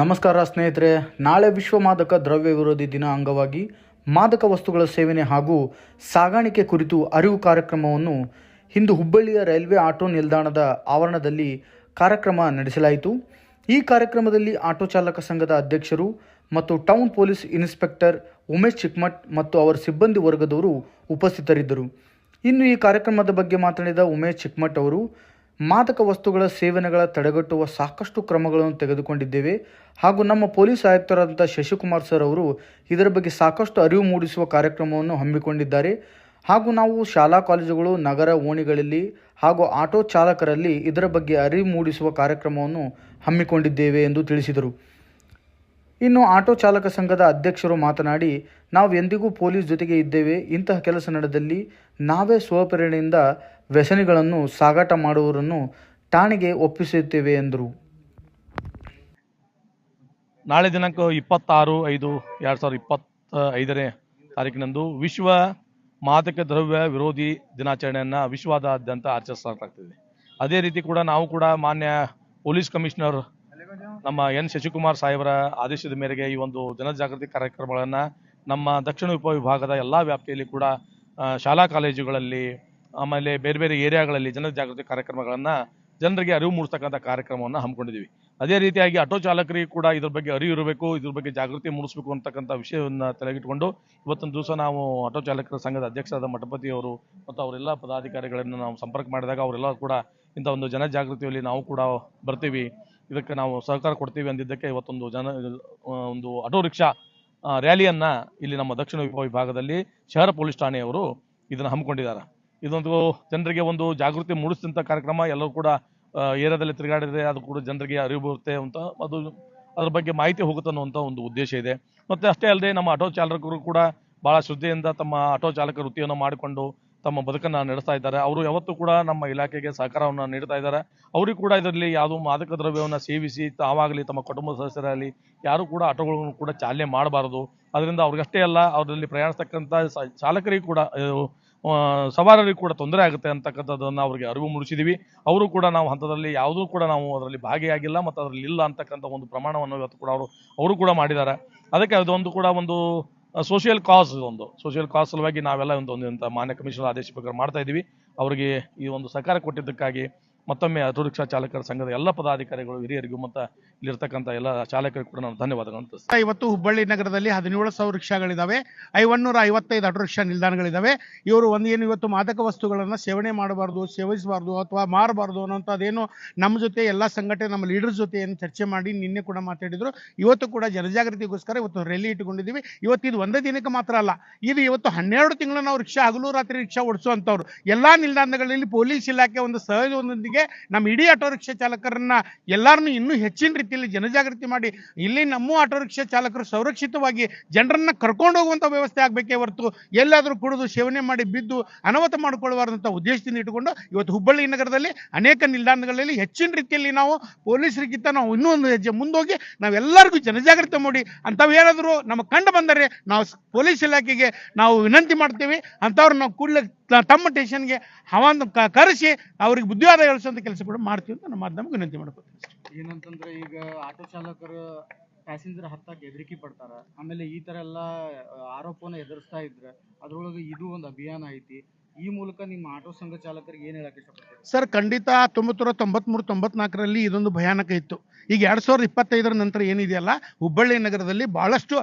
ನಮಸ್ಕಾರ ಸ್ನೇಹಿತರೆ, ನಾಳೆ ವಿಶ್ವ ಮಾದಕ ದ್ರವ್ಯ ವಿರೋಧಿ ದಿನ ಅಂಗವಾಗಿ ಮಾದಕ ವಸ್ತುಗಳ ಸೇವನೆ ಹಾಗೂ ಸಾಗಾಣಿಕೆ ಕುರಿತು ಅರಿವು ಕಾರ್ಯಕ್ರಮವನ್ನು ಇಂದು ಹುಬ್ಬಳ್ಳಿಯ ರೈಲ್ವೆ ಆಟೋ ನಿಲ್ದಾಣದ ಆವರಣದಲ್ಲಿ ಕಾರ್ಯಕ್ರಮ ನಡೆಸಲಾಯಿತು. ಈ ಕಾರ್ಯಕ್ರಮದಲ್ಲಿ ಆಟೋ ಚಾಲಕ ಸಂಘದ ಅಧ್ಯಕ್ಷರು ಮತ್ತು town police inspector Umesh Chikmath ಮತ್ತು ಅವರ ಸಿಬ್ಬಂದಿ ವರ್ಗದವರು ಉಪಸ್ಥಿತರಿದ್ದರು. ಇನ್ನು ಈ ಕಾರ್ಯಕ್ರಮದ ಬಗ್ಗೆ ಮಾತನಾಡಿದ ಉಮೇಶ್ ಚಿಕ್ಮಠ್ ಅವರು ಮಾದಕ ವಸ್ತುಗಳ ಸೇವನೆಗಳ ತಡೆಗಟ್ಟುವ ಸಾಕಷ್ಟು ಕ್ರಮಗಳನ್ನು ತೆಗೆದುಕೊಂಡಿದ್ದೇವೆ. ಹಾಗೂ ನಮ್ಮ ಪೊಲೀಸ್ ಆಯುಕ್ತರಾದಂಥ ಶಶಿಕುಮಾರ್ ಸರ್ ಅವರು ಇದರ ಬಗ್ಗೆ ಸಾಕಷ್ಟು ಅರಿವು ಮೂಡಿಸುವ ಕಾರ್ಯಕ್ರಮವನ್ನು ಹಮ್ಮಿಕೊಂಡಿದ್ದಾರೆ. ಹಾಗೂ ನಾವು ಶಾಲಾ ಕಾಲೇಜುಗಳು, ನಗರ ಓಣಿಗಳಲ್ಲಿ ಹಾಗೂ ಆಟೋ ಚಾಲಕರಲ್ಲಿ ಇದರ ಬಗ್ಗೆ ಅರಿವು ಮೂಡಿಸುವ ಕಾರ್ಯಕ್ರಮವನ್ನು ಹಮ್ಮಿಕೊಂಡಿದ್ದೇವೆ ಎಂದು ತಿಳಿಸಿದರು. ಇನ್ನು ಆಟೋ ಚಾಲಕ ಸಂಘದ ಅಧ್ಯಕ್ಷರು ಮಾತನಾಡಿ, ನಾವು ಎಂದಿಗೂ ಪೊಲೀಸ್ ಜೊತೆಗೆ ಇದ್ದೇವೆ. ಇಂತಹ ಕೆಲಸ ನಡೆದಲ್ಲಿ ನಾವೇ ಸ್ವಪ್ರೇರಣೆಯಿಂದ ವ್ಯಸನಿಗಳನ್ನು ಸಾಗಾಟ ಮಾಡುವವರನ್ನು ಠಾಣೆಗೆ ಒಪ್ಪಿಸುತ್ತೇವೆ ಎಂದರು. ನಾಳೆ ದಿನಾಂಕ ಇಪ್ಪತ್ತಾರು ಐದು ಎರಡು ಸಾವಿರದ ಇಪ್ಪತ್ತ ಐದನೇ ತಾರೀಕಿನಂದು ವಿಶ್ವ ಮಾದಕ ದ್ರವ್ಯ ವಿರೋಧಿ ದಿನಾಚರಣೆಯನ್ನು ವಿಶ್ವದಾದ್ಯಂತ ಆಚರಿಸಲಾಗ್ತಿದೆ. ಅದೇ ರೀತಿ ಕೂಡ ನಾವು ಕೂಡ ಮಾನ್ಯ ಪೊಲೀಸ್ ಕಮಿಷನರ್ ನಮ್ಮ ಎನ್ ಶಶಿಕುಮಾರ್ ಸಾಹೇಬರ ಆದೇಶದ ಮೇರೆಗೆ ಈ ಒಂದು ಜನಜಾಗೃತಿ ಕಾರ್ಯಕ್ರಮಗಳನ್ನು ನಮ್ಮ ದಕ್ಷಿಣ ಉಪವಿಭಾಗದ ಎಲ್ಲ ವ್ಯಾಪ್ತಿಯಲ್ಲಿ ಕೂಡ ಶಾಲಾ ಕಾಲೇಜುಗಳಲ್ಲಿ ಆಮೇಲೆ ಬೇರೆ ಬೇರೆ ಏರಿಯಾಗಳಲ್ಲಿ ಜನಜಾಗೃತಿ ಕಾರ್ಯಕ್ರಮಗಳನ್ನು ಜನರಿಗೆ ಅರಿವು ಮೂಡಿಸ್ತಕ್ಕಂಥ ಕಾರ್ಯಕ್ರಮವನ್ನು ಹಮ್ಮಿಕೊಂಡಿದ್ದೀವಿ. ಅದೇ ರೀತಿಯಾಗಿ ಆಟೋ ಚಾಲಕರಿಗೆ ಕೂಡ ಇದ್ರ ಬಗ್ಗೆ ಅರಿವು ಇರಬೇಕು, ಇದ್ರ ಬಗ್ಗೆ ಜಾಗೃತಿ ಮೂಡಿಸಬೇಕು ಅಂತಕ್ಕಂಥ ವಿಷಯವನ್ನು ತಲೆಗಿಟ್ಕೊಂಡು ಇವತ್ತೊಂದು ದಿವಸ ನಾವು ಆಟೋ ಚಾಲಕರ ಸಂಘದ ಅಧ್ಯಕ್ಷರಾದ ಮಠಪತಿ ಅವರು ಮತ್ತು ಅವರೆಲ್ಲ ಪದಾಧಿಕಾರಿಗಳನ್ನು ನಾವು ಸಂಪರ್ಕ ಮಾಡಿದಾಗ ಅವರೆಲ್ಲ ಕೂಡ ಇಂಥ ಒಂದು ಜನಜಾಗೃತಿಯಲ್ಲಿ ನಾವು ಕೂಡ ಬರ್ತೀವಿ. ಇದಕ್ಕೆ ನಾವು ಸಹಕಾರ ಕೊಡ್ತೀವಿ ಅಂದಿದ್ದಕ್ಕೆ ಇವತ್ತೊಂದು ಜನ ಒಂದು ಆಟೋ ರಿಕ್ಷಾ ರ್ಯಾಲಿಯನ್ನು ಇಲ್ಲಿ ನಮ್ಮ ದಕ್ಷಿಣ ವಿಭಾಗದಲ್ಲಿ ಶಹರ ಪೊಲೀಸ್ ಠಾಣೆಯವರು ಇದನ್ನು ಹಮ್ಮಿಕೊಂಡಿದ್ದಾರೆ. ಇದೊಂದು ಜನರಿಗೆ ಒಂದು ಜಾಗೃತಿ ಮೂಡಿಸಿದಂಥ ಕಾರ್ಯಕ್ರಮ. ಎಲ್ಲರೂ ಕೂಡ ಏರಿಯಾದಲ್ಲಿ ತಿರುಗಾಡಿದ್ರೆ ಅದು ಕೂಡ ಜನರಿಗೆ ಅರಿವು ಬರುತ್ತೆ ಅಂತ ಅದು ಅದ್ರ ಬಗ್ಗೆ ಮಾಹಿತಿ ಹೋಗುತ್ತೆ ಅನ್ನುವಂಥ ಒಂದು ಉದ್ದೇಶ ಇದೆ. ಮತ್ತೆ ಅಷ್ಟೇ ಅಲ್ಲದೆ ನಮ್ಮ ಆಟೋ ಚಾಲಕರು ಕೂಡ ಬಹಳ ಶ್ರದ್ಧೆಯಿಂದ ತಮ್ಮ ಆಟೋ ಚಾಲಕ ವೃತ್ತಿಯನ್ನು ಮಾಡಿಕೊಂಡು ತಮ್ಮ ಬದುಕನ್ನು ನಡೆಸ್ತಾ ಇದ್ದಾರೆ. ಅವರು ಯಾವತ್ತೂ ಕೂಡ ನಮ್ಮ ಇಲಾಖೆಗೆ ಸಹಕಾರವನ್ನು ನೀಡ್ತಾ ಇದ್ದಾರೆ. ಅವರಿಗೂ ಕೂಡ ಇದರಲ್ಲಿ ಯಾವುದೋ ಮಾದಕ ದ್ರವ್ಯವನ್ನು ಸೇವಿಸಿ ತಾವಾಗಲಿ ತಮ್ಮ ಕುಟುಂಬ ಸದಸ್ಯರಾಗಲಿ ಯಾರು ಕೂಡ ಆಟೋಗಳನ್ನು ಕೂಡ ಚಾಲನೆ ಮಾಡಬಾರದು. ಅದರಿಂದ ಅವ್ರಿಗಷ್ಟೇ ಅಲ್ಲ, ಅವರಲ್ಲಿ ಪ್ರಯಾಣಿಸ್ತಕ್ಕಂಥ ಚಾಲಕರಿಗೂ ಕೂಡ ಸವಾರರಿಗೂ ಕೂಡ ತೊಂದರೆ ಆಗುತ್ತೆ ಅಂತಕ್ಕಂಥದ್ದನ್ನು ಅವರಿಗೆ ಅರಿವು ಮೂಡಿಸಿದ್ದೀವಿ ಅವರು ಕೂಡ ನಾವು ಹಂತದಲ್ಲಿ ಯಾವುದೂ ಕೂಡ ನಾವು ಅದರಲ್ಲಿ ಭಾಗಿಯಾಗಿಲ್ಲ ಮತ್ತು ಅದರಲ್ಲಿ ಇಲ್ಲ ಅಂತಕ್ಕಂಥ ಒಂದು ಪ್ರಮಾಣವನ್ನು ಇವತ್ತು ಕೂಡ ಅವರು ಅವರು ಕೂಡ ಮಾಡಿದ್ದಾರೆ. ಅದಕ್ಕೆ ಅದೊಂದು ಕೂಡ ಒಂದು ಸೋಷಿಯಲ್ ಕಾಸ್ ಒಂದು ಸೋಷಿಯಲ್ ಕಾಸ್ ಸಲುವಾಗಿ ನಾವೆಲ್ಲ ಒಂದು ಒಂದು ಮಾನ್ಯ ಕಮಿಷನ್ ಆದೇಶ ಪ್ರಕಾರ ಮಾಡ್ತಾ ಇದ್ದೀವಿ. ಅವರಿಗೆ ಈ ಒಂದು ಸಹಕಾರ ಕೊಟ್ಟಿದ್ದಕ್ಕಾಗಿ ಮತ್ತೊಮ್ಮೆ ಆಟೋ ರಿಕ್ಷಾ ಚಾಲಕರ ಸಂಘದ ಎಲ್ಲ ಪದಾಧಿಕಾರಿಗಳು, ಹಿರಿಯರಿಗೂ ಮತ್ತು ಇಲ್ಲಿರ್ತಕ್ಕಂಥ ಎಲ್ಲ ಚಾಲಕರಿಗೂ ಕೂಡ ನಾನು ಧನ್ಯವಾದಗಳನ್ನು ತಿಳಿಸ್ತೇನೆ ಇವತ್ತು ಹುಬ್ಬಳ್ಳಿ ನಗರದಲ್ಲಿ ಹದಿನೇಳು ಸಾವಿರ ರಿಕ್ಷಾಗಳಿದ್ದಾವೆ ಐವನ್ನೂರ ಐವತ್ತೈದು ಆಟೋ ರಿಕ್ಷಾ ನಿಲ್ದಾಣಗಳಿದ್ದಾವೆ ಇವರು ಒಂದೇನು ಇವತ್ತು ಮಾದಕ ವಸ್ತುಗಳನ್ನು ಸೇವನೆ ಮಾಡಬಾರ್ದು, ಸೇವಿಸಬಾರ್ದು ಅಥವಾ ಮಾರಬಾರ್ದು ಅನ್ನೋಂಥದ್ದೇನು ನಮ್ಮ ಜೊತೆ ಎಲ್ಲ ಸಂಘಟನೆ, ನಮ್ಮ ಲೀಡರ್ ಜೊತೆ ಏನು ಚರ್ಚೆ ಮಾಡಿ ನಿನ್ನೆ ಕೂಡ ಮಾತಾಡಿದರು. ಇವತ್ತು ಕೂಡ ಜನಜಾಗೃತಿಗೋಸ್ಕರ ಇವತ್ತು ರ್ಯಾಲಿ ಇಟ್ಟುಕೊಂಡಿದ್ದೀವಿ. ಇವತ್ತು ಇದು ಒಂದೇ ದಿನಕ್ಕೆ ಮಾತ್ರ ಅಲ್ಲ, ಇದು ಇವತ್ತು ಹನ್ನೆರಡು ತಿಂಗಳು ನಾವು ರಿಕ್ಷಾ ಹಗಲು ರಾತ್ರಿ ರಿಕ್ಷಾ ಓಡಿಸುವಂಥವ್ರು. ಎಲ್ಲ ನಿಲ್ದಾಣಗಳಲ್ಲಿ ಪೊಲೀಸ್ ಇಲಾಖೆ ಒಂದು ಸಹಯೋಗದೊಂದಿಗೆ ನಮ್ಮ ಇಡೀ ಆಟೋ ರಿಕ್ಷಾ ಚಾಲಕರನ್ನ ಎಲ್ಲರನ್ನೂ ಇನ್ನೂ ಹೆಚ್ಚಿನ ರೀತಿಯಲ್ಲಿ ಜನಜಾಗೃತಿ ಮಾಡಿ ಇಲ್ಲಿ ನಮ್ಮ ಆಟೋ ರಿಕ್ಷಾ ಚಾಲಕರು ಸುರಕ್ಷಿತವಾಗಿ ಜನರನ್ನ ಕರ್ಕೊಂಡು ಹೋಗುವಂತ ವ್ಯವಸ್ಥೆ ಆಗಬೇಕೇ ಹೊರತು ಎಲ್ಲಾದರೂ ಕುಡಿದು ಸೇವನೆ ಮಾಡಿ ಬಿದ್ದು ಅನಾಹುತ ಮಾಡಿಕೊಳ್ಳಬಾರ್ದಂಥ ಉದ್ದೇಶದಿಂದ ಇಟ್ಟುಕೊಂಡು ಇವತ್ತು ಹುಬ್ಬಳ್ಳಿ ನಗರದಲ್ಲಿ ಅನೇಕ ನಿಲ್ದಾಣಗಳಲ್ಲಿ ಹೆಚ್ಚಿನ ರೀತಿಯಲ್ಲಿ ನಾವು ಪೊಲೀಸರಿಗಿಂತ ನಾವು ಇನ್ನೂ ಒಂದು ಹೆಜ್ಜೆ ಮುಂದೋಗಿ ನಾವೆಲ್ಲರಿಗೂ ಜನಜಾಗೃತಿ ಮಾಡಿ ಅಂಥವೇನಾದರೂ ನಮಗೆ ಕಂಡು ಬಂದರೆ ನಾವು ಪೊಲೀಸ್ ಇಲಾಖೆಗೆ ನಾವು ವಿನಂತಿ ಮಾಡ್ತೀವಿ ಅಂಥವ್ರು ನಾವು ಕೂಡಲೇ ತಮ್ಮ ಸ್ಟೇಷನ್ಗೆ ಹವಾನ್ ಕರೆಸಿ ಅವ್ರಿಗೆ ಬುದ್ಧಿವಾದ ಹೇಳಿಸುವಂಥ ಕೆಲಸ ಕೂಡ ಮಾಡ್ತೀವಿ ಅಂತ ನಮ್ಮ ಮಾಧ್ಯಮ ವಿನಂತಿ ಮಾಡ್ಕೊತೀವಿ ಏನಂತಂದ್ರೆ ಈಗ ಆಟೋ ಚಾಲಕರು ಪ್ಯಾಸೆಂಜರ್ ಹತ್ತಾಕ ಹೆದರಿಕೆ ಪಡ್ತಾರ. ಆಮೇಲೆ ಈ ತರ ಎಲ್ಲ ಆರೋಪವನ್ನು ಎದುರಿಸ್ತಾ ಇದ್ರೆ ಅದ್ರೊಳಗೆ ಇದು ಒಂದು ಅಭಿಯಾನ ಐತಿ. ಈ ಮೂಲಕ ನಿಮ್ಮ ಆಟೋ ಸಂಘ ಚಾಲಕರಿಗೆ ಏನ್ ಹೇಳಕ್ ಇಷ್ಟಪಡ್ತೀರಿ? ಸರ್ ಖಂಡಿತ ಹತ್ತೊಂಬತ್ತು ತೊಂಬತ್ಮೂರು ತೊಂಬತ್ನಾಲ್ಕರಲ್ಲಿ ಇದೊಂದು ಭಯಾನಕ ಇತ್ತು. ಈಗ ಎರಡು ಸಾವಿರದ ಇಪ್ಪತ್ತೈದರ ನಂತರ ಏನಿದೆಯಲ್ಲ ಹುಬ್ಬಳ್ಳಿ ನಗರದಲ್ಲಿ ಬಹಳಷ್ಟು